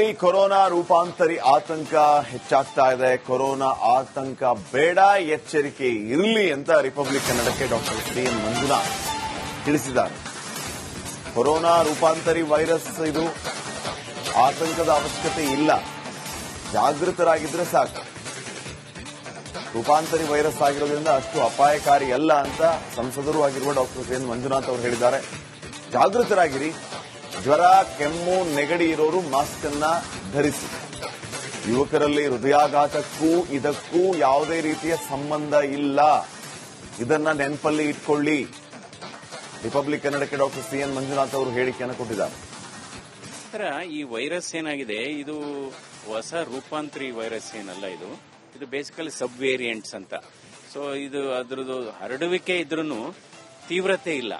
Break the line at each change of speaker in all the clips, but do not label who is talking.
ಇಲ್ಲಿ ಕೊರೋನಾ ರೂಪಾಂತರಿ ಆತಂಕ ಹೆಚ್ಚಾಗ್ತಾ ಇದೆ. ಕೊರೋನಾ ಆತಂಕ ಬೇಡ, ಎಚ್ಚರಿಕೆ ಇರಲಿ ಅಂತ ರಿಪಬ್ಲಿಕ್ ಕನ್ನಡಕ್ಕೆ ಡಾಕ್ಟರ್ ಸಿ ಎನ್. ಮಂಜುನಾಥ್ ತಿಳಿಸಿದ್ದಾರೆ. ಕೊರೋನಾ ರೂಪಾಂತರಿ ವೈರಸ್ ಇದು ಆತಂಕದ ಅವಶ್ಯಕತೆ ಇಲ್ಲ. ಜಾಗೃತರಾಗಿದ್ರೆ ಸಾಕು. ರೂಪಾಂತರಿ ವೈರಸ್ ಆಗಿರೋದ್ರಿಂದ ಅಷ್ಟು ಅಪಾಯಕಾರಿ ಅಲ್ಲ ಅಂತ ಸಂಸದರು ಆಗಿರುವ ಡಾಕ್ಟರ್ ಸಿ ಎನ್. ಮಂಜುನಾಥ್ ಅವರು ಹೇಳಿದ್ದಾರೆ. ಜಾಗೃತರಾಗಿರಿ. ಜ್ವರ, ಕೆಮ್ಮು, ನೆಗಡಿ ಇರೋರು ಮಾಸ್ಕ್ ಅನ್ನ ಧರಿಸಿ. ಯುವಕರಲ್ಲಿ ಹೃದಯಾಘಾತಕ್ಕೂ ಇದಕ್ಕೂ ಯಾವುದೇ ರೀತಿಯ ಸಂಬಂಧ ಇಲ್ಲ. ಇದನ್ನ ನೆನಪಲ್ಲಿ ಇಟ್ಕೊಳ್ಳಿ. ರಿಪಬ್ಲಿಕ್ ಕನ್ನಡಕ್ಕೆ ಡಾಕ್ಟರ್ ಸಿ ಎನ್ ಮಂಜುನಾಥ್ ಅವರು ಹೇಳಿಕೆಯನ್ನು ಕೊಟ್ಟಿದ್ದಾರೆ.
ಈ ವೈರಸ್ ಏನಾಗಿದೆ? ಇದು ಹೊಸ ರೂಪಾಂತರಿ ವೈರಸ್ ಏನಲ್ಲ ಇದು? ಇದು ಬೇಸಿಕಲಿ ಸಬ್ ವೇರಿಯಂಟ್ಸ್ ಅಂತ. ಸೊ ಇದು ಅದ್ರದ್ದು ಹರಡುವಿಕೆ ಇದ್ರೂ ತೀವ್ರತೆ ಇಲ್ಲ.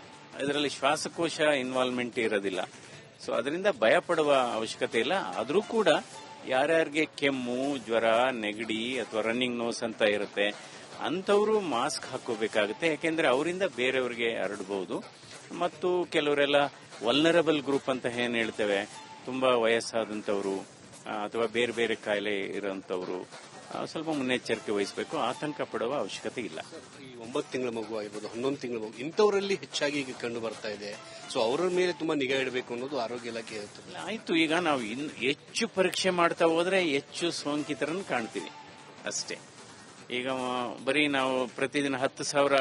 ಇದರಲ್ಲಿ ಶ್ವಾಸಕೋಶ ಇನ್ವಾಲ್ವ್ಮೆಂಟ್ ಇರೋದಿಲ್ಲ. ಸೊ ಅದರಿಂದ ಭಯ ಪಡುವ ಅವಶ್ಯಕತೆ ಇಲ್ಲ. ಆದರೂ ಕೂಡ ಯಾರ್ಯಾರಿಗೆ ಕೆಮ್ಮು, ಜ್ವರ, ನೆಗಡಿ ಅಥವಾ ರನ್ನಿಂಗ್ ನೋಸ್ ಅಂತ ಇರುತ್ತೆ, ಅಂಥವರು ಮಾಸ್ಕ್ ಹಾಕೋಬೇಕಾಗುತ್ತೆ ಯಾಕೆಂದ್ರೆ ಅವರಿಂದ ಬೇರೆಯವರಿಗೆ ಹರಡಬಹುದು ಮತ್ತು ಕೆಲವರೆಲ್ಲ ವಲ್ನರಬಲ್ ಗ್ರೂಪ್ ಅಂತ ಏನ್ ಹೇಳ್ತೇವೆ, ತುಂಬಾ ವಯಸ್ಸಾದಂತವರು ಅಥವಾ ಬೇರೆ ಬೇರೆ ಕಾಯಿಲೆ ಇರೋಂಥವ್ರು ಸ್ವಲ್ಪ ಮುನ್ನೆಚ್ಚರಿಕೆ ವಹಿಸಬೇಕು. ಆತಂಕ ಪಡುವ ಅವಶ್ಯಕತೆ ಇಲ್ಲ.
ಈ ಒಂಬತ್ತು ತಿಂಗಳ ಮಗು ಆಗಿರ್ಬೋದು ಹನ್ನೊಂದು ತಿಂಗಳ ಮಗು ಇಂಥವರಲ್ಲಿ ಹೆಚ್ಚಾಗಿ ಈಗ ಕಂಡು ಬರ್ತಾ ಇದೆ. ಸೊ ಅವರ ಮೇಲೆ ತುಂಬಾ ನಿಗಾ ಇಡಬೇಕು ಅನ್ನೋದು ಆರೋಗ್ಯ ಇಲಾಖೆ ಹೇಳ್ತದೆ.
ಆಯ್ತು ಈಗ ನಾವು ಇನ್ ಹೆಚ್ಚು ಪರೀಕ್ಷೆ ಮಾಡ್ತಾ ಹೋದ್ರೆ ಹೆಚ್ಚು ಸೋಂಕಿತರನ್ನು ಕಾಣ್ತೀವಿ. ಅಷ್ಟೇ. ಈಗ ಬರೀ ನಾವು ಪ್ರತಿದಿನ ಹತ್ತು ಸಾವಿರ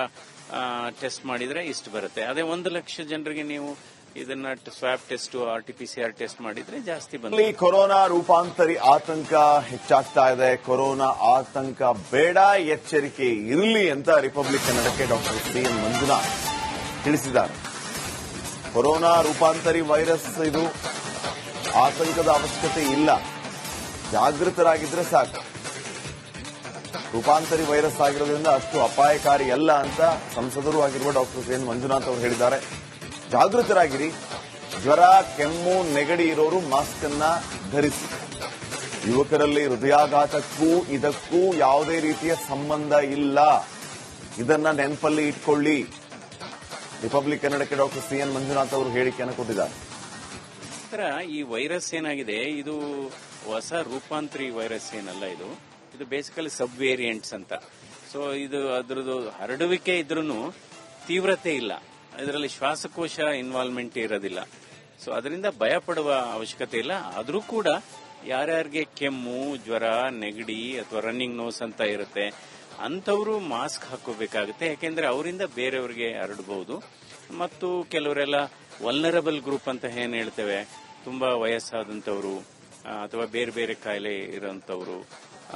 ಟೆಸ್ಟ್ ಮಾಡಿದ್ರೆ ಇಷ್ಟು ಬರುತ್ತೆ. ಅದೇ ಒಂದು ಲಕ್ಷ ಜನರಿಗೆ ನೀವು ಇದನ್ನ swab test, R T test ಮಾಡಿದ್ರೆ ಜಾಸ್ತಿ ಬಂದ
ಕೊರೋನಾ ರೂಪಾಂತರಿ ಆತಂಕ ಹೆಚ್ಚಾಗ್ತಾ ಇದೆ. ಕೊರೋನಾ ಆತಂಕ ಬೇಡ, ಎಚ್ಚರಿಕೆ ಇರಲಿ ಅಂತ ರಿಪಬ್ಲಿಕ್ ಕನ್ನಡಕ್ಕೆ ಡಾಕ್ಟರ್ ಸಿ. ಎನ್. ಮಂಜುನಾಥ್ ತಿಳಿಸಿದ್ದಾರೆ. ಕೊರೋನಾ ರೂಪಾಂತರಿ ವೈರಸ್ ಇದು ಆತಂಕದ ಅವಶ್ಯಕತೆ ಇಲ್ಲ. ಜಾಗೃತರಾಗಿದ್ರೆ ಸಾಕು. ರೂಪಾಂತರಿ ವೈರಸ್ ಆಗಿರೋದ್ರಿಂದ ಅಷ್ಟು ಅಪಾಯಕಾರಿ ಅಲ್ಲ ಅಂತ ಸಂಸದರು ಆಗಿರುವ ಡಾಕ್ಟರ್ ಸಿ. ಎನ್. ಮಂಜುನಾಥ್ ಅವರು ಹೇಳಿದ್ದಾರೆ. ಜಾಗೃತರಾಗಿರಿ. ಜ್ವರ, ಕೆಮ್ಮು, ನೆಗಡಿ ಇರೋರು ಮಾಸ್ಕ್ ಅನ್ನ ಧರಿಸಿ. ಯುವಕರಲ್ಲಿ ಹೃದಯಾಘಾತಕ್ಕೂ ಇದಕ್ಕೂ ಯಾವುದೇ ರೀತಿಯ ಸಂಬಂಧ ಇಲ್ಲ. ಇದನ್ನ ನೆನಪಲ್ಲಿ ಇಟ್ಕೊಳ್ಳಿ. ರಿಪಬ್ಲಿಕ್ ಕನ್ನಡಕ್ಕೆ ಡಾಕ್ಟರ್ ಸಿ ಎನ್ ಮಂಜುನಾಥ್ ಅವರು ಹೇಳಿಕೆಯನ್ನು ಕೊಟ್ಟಿದ್ದಾರೆ.
ಈ ವೈರಸ್ ಏನಾಗಿದೆ? ಇದು ಹೊಸ ರೂಪಾಂತರಿ ವೈರಸ್ ಏನಲ್ಲ ಇದು? ಇದು ಬೇಸಿಕಲಿ ಸಬ್ ವೇರಿಯಂಟ್ಸ್ ಅಂತ. ಸೊ ಇದು ಅದ್ರದ್ದು ಹರಡುವಿಕೆ ಇದ್ರೂ ತೀವ್ರತೆ ಇಲ್ಲ. ಇದರಲ್ಲಿ ಶ್ವಾಸಕೋಶ ಇನ್ವಾಲ್ವ್ಮೆಂಟ್ ಇರೋದಿಲ್ಲ. ಸೊ ಅದರಿಂದ ಭಯ ಪಡುವ ಅವಶ್ಯಕತೆ ಇಲ್ಲ. ಆದರೂ ಕೂಡ ಯಾರ್ಯಾರಿಗೆ ಕೆಮ್ಮು, ಜ್ವರ, ನೆಗಡಿ ಅಥವಾ ರನ್ನಿಂಗ್ ನೋಸ್ ಅಂತ ಇರುತ್ತೆ, ಅಂಥವರು ಮಾಸ್ಕ್ ಹಾಕೋಬೇಕಾಗುತ್ತೆ ಯಾಕೆಂದ್ರೆ ಅವರಿಂದ ಬೇರೆಯವರಿಗೆ ಹರಡಬಹುದು ಮತ್ತು ಕೆಲವರೆಲ್ಲ ವಲ್ನರಬಲ್ ಗ್ರೂಪ್ ಅಂತ ಏನ್ ಹೇಳ್ತೇವೆ, ತುಂಬಾ ವಯಸ್ಸಾದಂಥವ್ರು ಅಥವಾ ಬೇರೆ ಬೇರೆ ಕಾಯಿಲೆ ಇರೋಂಥವ್ರು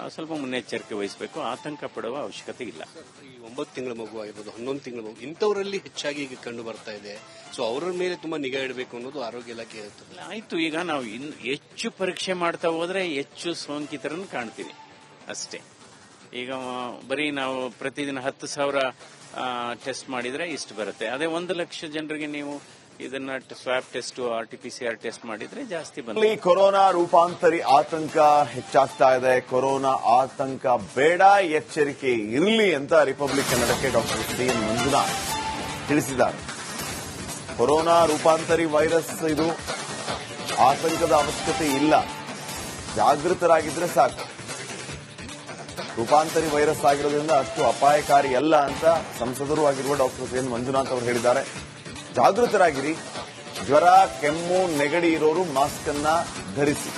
ಸ್ವಲ್ಪ ಮುನ್ನೆಚ್ಚರಿಕೆ ವಹಿಸಬೇಕು. ಆತಂಕ ಪಡುವ ಅವಶ್ಯಕತೆ ಇಲ್ಲ.
ಈ ಒಂಬತ್ತು ತಿಂಗಳ ಮಗು ಆಗಿರ್ಬೋದು ಹನ್ನೊಂದು ತಿಂಗಳ ಮಗು ಇಂಥವರಲ್ಲಿ ಹೆಚ್ಚಾಗಿ ಈಗ ಕಂಡು ಬರ್ತಾ ಇದೆ. ಸೊ ಅವರ ಮೇಲೆ ತುಂಬಾ ನಿಗಾ ಇಡಬೇಕು ಅನ್ನೋದು ಆರೋಗ್ಯ ಇಲಾಖೆ ಹೇಳ್ತದೆ.
ಆಯ್ತು ಈಗ ನಾವು ಇನ್ ಹೆಚ್ಚು ಪರೀಕ್ಷೆ ಮಾಡ್ತಾ ಹೋದ್ರೆ ಹೆಚ್ಚು ಸೋಂಕಿತರನ್ನು ಕಾಣ್ತೀವಿ. ಅಷ್ಟೇ. ಈಗ ಬರೀ ನಾವು ಪ್ರತಿದಿನ ಹತ್ತು ಸಾವಿರ ಟೆಸ್ಟ್ ಮಾಡಿದ್ರೆ ಇಷ್ಟು ಬರುತ್ತೆ. ಅದೇ ಒಂದು ಲಕ್ಷ ಜನರಿಗೆ ನೀವು ಇದನ್ನ swab test R T test ಮಾಡಿದ್ರೆ ಜಾಸ್ತಿ ಬಂದ
ಕೊರೋನಾ ರೂಪಾಂತರಿ ಆತಂಕ ಹೆಚ್ಚಾಗ್ತಾ ಇದೆ. ಕೊರೋನಾ ಆತಂಕ ಬೇಡ, ಎಚ್ಚರಿಕೆ ಇರಲಿ ಅಂತ ರಿಪಬ್ಲಿಕ್ ಕನ್ನಡಕ್ಕೆ ಡಾಕ್ಟರ್ ಸಿ. ಎನ್. ಮಂಜುನಾಥ್ ತಿಳಿಸಿದ್ದಾರೆ. ಕೊರೋನಾ ರೂಪಾಂತರಿ ವೈರಸ್ ಇದು ಆತಂಕದ ಅವಶ್ಯಕತೆ ಇಲ್ಲ. ಜಾಗೃತರಾಗಿದ್ರೆ ಸಾಕು. ರೂಪಾಂತರಿ ವೈರಸ್ ಆಗಿರೋದ್ರಿಂದ ಅಷ್ಟು ಅಪಾಯಕಾರಿ ಅಲ್ಲ ಅಂತ ಸಂಸದರು ಆಗಿರುವ ಡಾಕ್ಟರ್ ಸಿ. ಎನ್. ಮಂಜುನಾಥ್ ಅವರು ಹೇಳಿದ್ದಾರೆ. ಜಾಗೃತರಾಗಿರಿ. ಜ್ವರ, ಕೆಮ್ಮು, ನೆಗಡಿ ಇರೋರು ಮಾಸ್ಕ್ ಅನ್ನ ಧರಿಸಿ.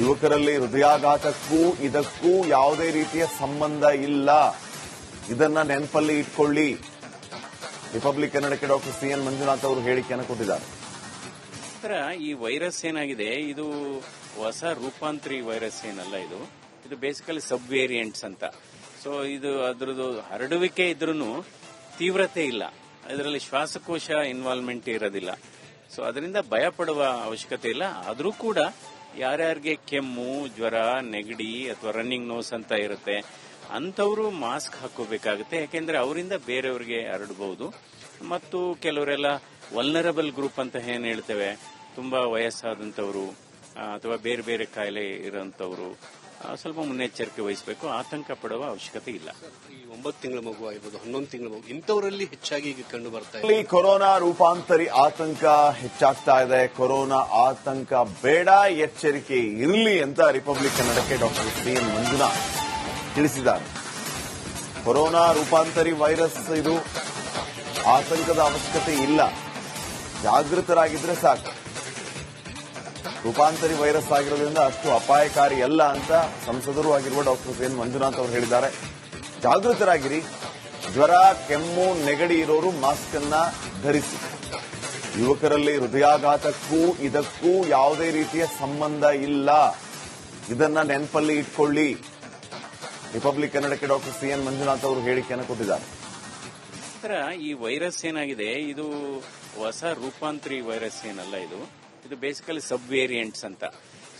ಯುವಕರಲ್ಲಿ ಹೃದಯಾಘಾತಕ್ಕೂ ಇದಕ್ಕೂ ಯಾವುದೇ ರೀತಿಯ ಸಂಬಂಧ ಇಲ್ಲ. ಇದನ್ನ ನೆನಪಲ್ಲಿ ಇಟ್ಕೊಳ್ಳಿ. ರಿಪಬ್ಲಿಕ್ ಕನ್ನಡಕ್ಕೆ ಡಾಕ್ಟರ್ ಸಿ ಎನ್ ಮಂಜುನಾಥ್ ಅವರು ಹೇಳಿಕೆಯನ್ನು ಕೊಟ್ಟಿದ್ದಾರೆ.
ಈ ವೈರಸ್ ಏನಾಗಿದೆ? ಇದು ಹೊಸ ರೂಪಾಂತರಿ ವೈರಸ್ ಏನಲ್ಲ ಇದು? ಇದು ಬೇಸಿಕಲಿ ಸಬ್ ವೇರಿಯಂಟ್ಸ್ ಅಂತ. ಸೊ ಇದು ಅದ್ರದ್ದು ಹರಡುವಿಕೆ ಇದ್ರೂ ತೀವ್ರತೆ ಇಲ್ಲ. ಇದರಲ್ಲಿ ಶ್ವಾಸಕೋಶ ಇನ್ವಾಲ್ವ್ಮೆಂಟ್ ಇರೋದಿಲ್ಲ. ಸೊ ಅದರಿಂದ ಭಯ ಪಡುವ ಅವಶ್ಯಕತೆ ಇಲ್ಲ. ಆದರೂ ಕೂಡ ಯಾರ್ಯಾರಿಗೆ ಕೆಮ್ಮು, ಜ್ವರ, ನೆಗಡಿ ಅಥವಾ ರನ್ನಿಂಗ್ ನೋಸ್ ಅಂತ ಇರುತ್ತೆ, ಅಂಥವರು ಮಾಸ್ಕ್ ಹಾಕೋಬೇಕಾಗುತ್ತೆ ಯಾಕೆಂದ್ರೆ ಅವರಿಂದ ಬೇರೆಯವರಿಗೆ ಹರಡಬಹುದು ಮತ್ತು ಕೆಲವರೆಲ್ಲ ವಲ್ನರಬಲ್ ಗ್ರೂಪ್ ಅಂತ ಏನ್ ಹೇಳ್ತೇವೆ, ತುಂಬಾ ವಯಸ್ಸಾದಂತವರು ಅಥವಾ ಬೇರೆ ಬೇರೆ ಕಾಯಿಲೆ ಇರೋಂಥವ್ರು ಸ್ವಲ್ಪ ಮುನ್ನೆಚ್ಚರಿಕೆ ವಹಿಸಬೇಕು. ಆತಂಕ ಪಡುವ ಅವಶ್ಯಕತೆ ಇಲ್ಲ.
ಈ ಒಂಬತ್ತು ತಿಂಗಳ ಮಗು ಆಗಿರ್ಬೋದು ಹನ್ನೊಂದು ತಿಂಗಳ ಮಗು ಇಂಥವರಲ್ಲಿ ಹೆಚ್ಚಾಗಿ ಈಗ ಕಂಡು ಬರ್ತಾ ಇದೆ.
ಇಲ್ಲಿ ಕೊರೋನಾ ರೂಪಾಂತರಿ ಆತಂಕ ಹೆಚ್ಚಾಗ್ತಾ ಇದೆ. ಕೊರೋನಾ ಆತಂಕ ಬೇಡ ಎಚ್ಚರಿಕೆ ಇರಲಿ ಅಂತ ರಿಪಬ್ಲಿಕ್ ಕನ್ನಡಕ್ಕೆ ಡಾಕ್ಟರ್ ಸಿ. ಎನ್. ಮಂಜುನಾಥ್ ತಿಳಿಸಿದ್ದಾರೆ. ಕೊರೋನಾ ರೂಪಾಂತರಿ ವೈರಸ್ ಇದು ಆತಂಕದ ಅವಶ್ಯಕತೆ ಇಲ್ಲ. ಜಾಗೃತರಾಗಿದ್ರೆ ಸಾಕು. ರೂಪಾಂತರಿ ವೈರಸ್ ಆಗಿರೋದ್ರಿಂದ ಅಷ್ಟು ಅಪಾಯಕಾರಿ ಅಲ್ಲ ಅಂತ ಸಂಸದರು ಆಗಿರುವ ಡಾಕ್ಟರ್ ಎನ್ ಮಂಜುನಾಥ್ ಅವರು ಹೇಳಿದ್ದಾರೆ. ಜಾಗೃತರಾಗಿರಿ. ಜ್ವರ, ಕೆಮ್ಮು, ನೆಗಡಿ ಇರೋರು ಮಾಸ್ಕ್ ಅನ್ನ ಧರಿಸಿ. ಯುವಕರಲ್ಲಿ ಹೃದಯಾಘಾತಕ್ಕೂ ಇದಕ್ಕೂ ಯಾವುದೇ ರೀತಿಯ ಸಂಬಂಧ ಇಲ್ಲ. ಇದನ್ನ ನೆನಪಲ್ಲಿ ಇಟ್ಕೊಳ್ಳಿ. ರಿಪಬ್ಲಿಕ್ ಕನ್ನಡಕ್ಕೆ ಡಾಕ್ಟರ್ ಸಿ ಎನ್ ಮಂಜುನಾಥ್ ಅವರು ಹೇಳಿಕೆಯನ್ನು ಕೊಟ್ಟಿದ್ದಾರೆ.
ಈ ವೈರಸ್ ಏನಾಗಿದೆ? ಇದು ಹೊಸ ರೂಪಾಂತರಿ ವೈರಸ್ ಏನಲ್ಲ ಇದು? ಇದು ಬೇಸಿಕಲಿ ಸಬ್ ವೇರಿಯಂಟ್ಸ್ ಅಂತ.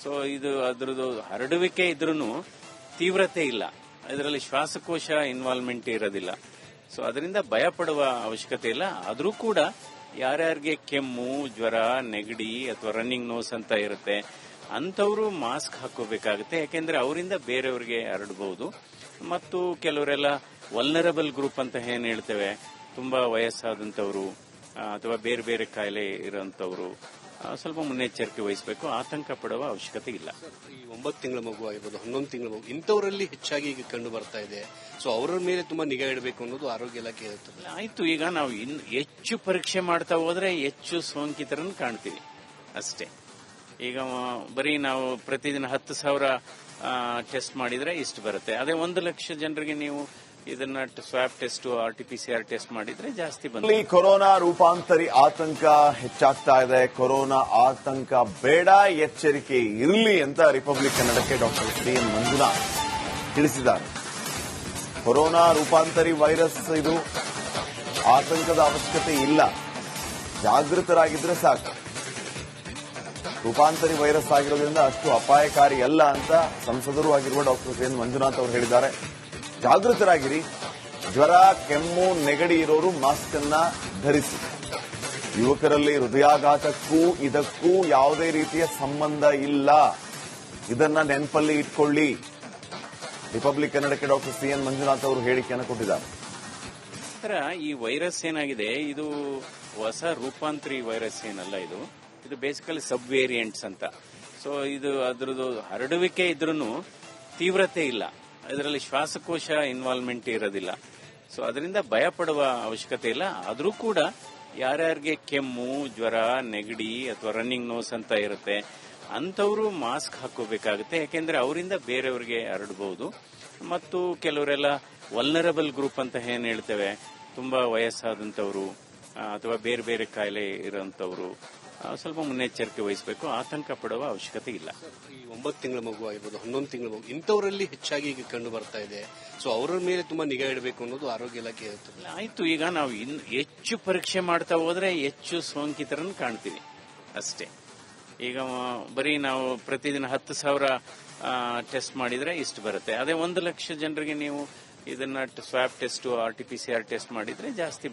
ಸೊ ಇದು ಅದ್ರದ್ದು ಹರಡುವಿಕೆ ಇದ್ರೂ ತೀವ್ರತೆ ಇಲ್ಲ. ಇದರಲ್ಲಿ ಶ್ವಾಸಕೋಶ ಇನ್ವಾಲ್ವ್ಮೆಂಟ್ ಇರೋದಿಲ್ಲ. ಸೊ ಅದರಿಂದ ಭಯ ಪಡುವ ಅವಶ್ಯಕತೆ ಇಲ್ಲ. ಆದರೂ ಕೂಡ ಯಾರ್ಯಾರಿಗೆ ಕೆಮ್ಮು, ಜ್ವರ, ನೆಗಡಿ ಅಥವಾ ರನ್ನಿಂಗ್ ನೋಸ್ ಅಂತ ಇರುತ್ತೆ, ಅಂಥವರು ಮಾಸ್ಕ್ ಹಾಕೋಬೇಕಾಗುತ್ತೆ ಯಾಕೆಂದ್ರೆ ಅವರಿಂದ ಬೇರೆಯವರಿಗೆ ಹರಡಬಹುದು ಮತ್ತು ಕೆಲವರೆಲ್ಲ ವಲ್ನರಬಲ್ ಗ್ರೂಪ್ ಅಂತ ಏನ್ ಹೇಳ್ತೇವೆ, ತುಂಬಾ ವಯಸ್ಸಾದಂತವರು ಅಥವಾ ಬೇರೆ ಬೇರೆ ಕಾಯಿಲೆ ಇರೋಂಥವ್ರು ಸ್ವಲ್ಪ ಮುನ್ನೆಚ್ಚರಿಕೆ ವಹಿಸಬೇಕು. ಆತಂಕ ಪಡುವ ಅವಶ್ಯಕತೆ ಇಲ್ಲ.
ಈ ಒಂಬತ್ತು ತಿಂಗಳ ಮಗು ಆಗಿರ್ಬೋದು ಹನ್ನೊಂದು ತಿಂಗಳ ಮಗು ಇಂಥವರಲ್ಲಿ ಹೆಚ್ಚಾಗಿ ಈಗ ಕಂಡು ಬರ್ತಾ ಇದೆ. ಸೊ ಅವರ ಮೇಲೆ ತುಂಬಾ ನಿಗಾ ಇಡಬೇಕು ಅನ್ನೋದು ಆರೋಗ್ಯ ಇಲಾಖೆ ಇರುತ್ತದೆ
ಆಯ್ತು ಈಗ ನಾವು ಇನ್ ಹೆಚ್ಚು ಪರೀಕ್ಷೆ ಮಾಡ್ತಾ ಹೋದ್ರೆ ಹೆಚ್ಚು ಸೋಂಕಿತರನ್ನು ಕಾಣ್ತೀವಿ. ಅಷ್ಟೇ. ಈಗ ಬರೀ ನಾವು ಪ್ರತಿದಿನ ಹತ್ತು ಸಾವಿರ ಟೆಸ್ಟ್ ಮಾಡಿದ್ರೆ ಇಷ್ಟು ಬರುತ್ತೆ. ಅದೇ ಒಂದು ಲಕ್ಷ ಜನರಿಗೆ ನೀವು ಇದನ್ನ swab test R T test ಮಾಡಿದ್ರೆ ಜಾಸ್ತಿ ಬಂದ
ಕೊರೋನಾ ರೂಪಾಂತರಿ ಆತಂಕ ಹೆಚ್ಚಾಗ್ತಾ ಇದೆ. ಕೊರೋನಾ ಆತಂಕ ಬೇಡ, ಎಚ್ಚರಿಕೆ ಇರಲಿ ಅಂತ ರಿಪಬ್ಲಿಕ್ ಕನ್ನಡಕ್ಕೆ ಡಾಕ್ಟರ್ ಡಿ. ಎನ್. ಮಂಜುನಾಥ್ ತಿಳಿಸಿದ್ದಾರೆ. ಕೊರೋನಾ ರೂಪಾಂತರಿ ವೈರಸ್ ಇದು ಆತಂಕದ ಅವಶ್ಯಕತೆ ಇಲ್ಲ. ಜಾಗೃತರಾಗಿದ್ರೆ ಸಾಕು. ರೂಪಾಂತರಿ ವೈರಸ್ ಆಗಿರೋದ್ರಿಂದ ಅಷ್ಟು ಅಪಾಯಕಾರಿ ಅಲ್ಲ ಅಂತ ಸಂಸದರು ಆಗಿರುವ ಡಾಕ್ಟರ್ ಸಿ ಎನ್. ಮಂಜುನಾಥ್ ಅವರು ಹೇಳಿದ್ದಾರೆ. ಜಾಗೃತರಾಗಿರಿ. ಜ್ವರ, ಕೆಮ್ಮು, ನೆಗಡಿ ಇರೋರು ಮಾಸ್ಕ್ ಅನ್ನ ಧರಿಸಿ. ಯುವಕರಲ್ಲಿ ಹೃದಯಾಘಾತಕ್ಕೂ ಇದಕ್ಕೂ ಯಾವುದೇ ರೀತಿಯ ಸಂಬಂಧ ಇಲ್ಲ. ಇದನ್ನ ನೆನಪಲ್ಲಿ ಇಟ್ಕೊಳ್ಳಿ. ರಿಪಬ್ಲಿಕ್ ಕನ್ನಡಕ್ಕೆ ಡಾಕ್ಟರ್ ಸಿ ಎನ್ ಮಂಜುನಾಥ್ ಅವರು ಹೇಳಿಕೆಯನ್ನು ಕೊಟ್ಟಿದ್ದಾರೆ.
ಈ ವೈರಸ್ ಏನಾಗಿದೆ? ಇದು ಹೊಸ ರೂಪಾಂತರಿ ವೈರಸ್ ಏನಲ್ಲ ಇದು? ಇದು ಬೇಸಿಕಲಿ ಸಬ್ ವೇರಿಯಂಟ್ಸ್ ಅಂತ. ಸೊ ಇದು ಅದ್ರದ್ದು ಹರಡುವಿಕೆ ಇದ್ರೂ ತೀವ್ರತೆ ಇಲ್ಲ. ಇದರಲ್ಲಿ ಶ್ವಾಸಕೋಶ ಇನ್ವಾಲ್ವ್ಮೆಂಟ್ ಇರೋದಿಲ್ಲ. ಸೊ ಅದರಿಂದ ಭಯ ಪಡುವ ಅವಶ್ಯಕತೆ ಇಲ್ಲ. ಆದರೂ ಕೂಡ ಯಾರ್ಯಾರಿಗೆ ಕೆಮ್ಮು, ಜ್ವರ, ನೆಗಡಿ ಅಥವಾ ರನ್ನಿಂಗ್ ನೋಸ್ ಅಂತ ಇರುತ್ತೆ, ಅಂಥವರು ಮಾಸ್ಕ್ ಹಾಕೋಬೇಕಾಗುತ್ತೆ ಯಾಕೆಂದ್ರೆ ಅವರಿಂದ ಬೇರೆಯವರಿಗೆ ಹರಡಬಹುದು ಮತ್ತು ಕೆಲವರೆಲ್ಲ ವಲ್ನರಬಲ್ ಗ್ರೂಪ್ ಅಂತ ಏನ್ ಹೇಳ್ತೇವೆ, ತುಂಬಾ ವಯಸ್ಸಾದಂತವರು ಅಥವಾ ಬೇರೆ ಬೇರೆ ಕಾಯಿಲೆ ಇರೋಂಥವ್ರು ಸ್ವಲ್ಪ ಮುನ್ನೆಚ್ಚರಿಕೆ ವಹಿಸಬೇಕು. ಆತಂಕ ಪಡುವ ಅವಶ್ಯಕತೆ ಇಲ್ಲ.
ಈ ಒಂಬತ್ತು ತಿಂಗಳ ಮಗು ಆಗಿರ್ಬೋದು ಹನ್ನೊಂದು ತಿಂಗಳ ಮಗು ಇಂಥವರಲ್ಲಿ ಹೆಚ್ಚಾಗಿ ಈಗ ಕಂಡು ಬರ್ತಾ ಇದೆ. ಸೊ ಅವರ ಮೇಲೆ ತುಂಬಾ ನಿಗಾ ಇಡಬೇಕು ಅನ್ನೋದು ಆರೋಗ್ಯ ಇಲಾಖೆ ಹೇಳ್ತದೆ.
ಆಯ್ತು ಈಗ ನಾವು ಇನ್ ಹೆಚ್ಚು ಪರೀಕ್ಷೆ ಮಾಡ್ತಾ ಹೋದ್ರೆ ಹೆಚ್ಚು ಸೋಂಕಿತರನ್ನು ಕಾಣ್ತೀವಿ. ಅಷ್ಟೇ. ಈಗ ಬರೀ ನಾವು ಪ್ರತಿದಿನ ಹತ್ತು ಸಾವಿರ ಟೆಸ್ಟ್ ಮಾಡಿದ್ರೆ ಇಷ್ಟು ಬರುತ್ತೆ. ಅದೇ ಒಂದು ಲಕ್ಷ ಜನರಿಗೆ ನೀವು ಇದನ್ನ swab test R T P C R test ಮಾಡಿದ್ರೆ ಜಾಸ್ತಿ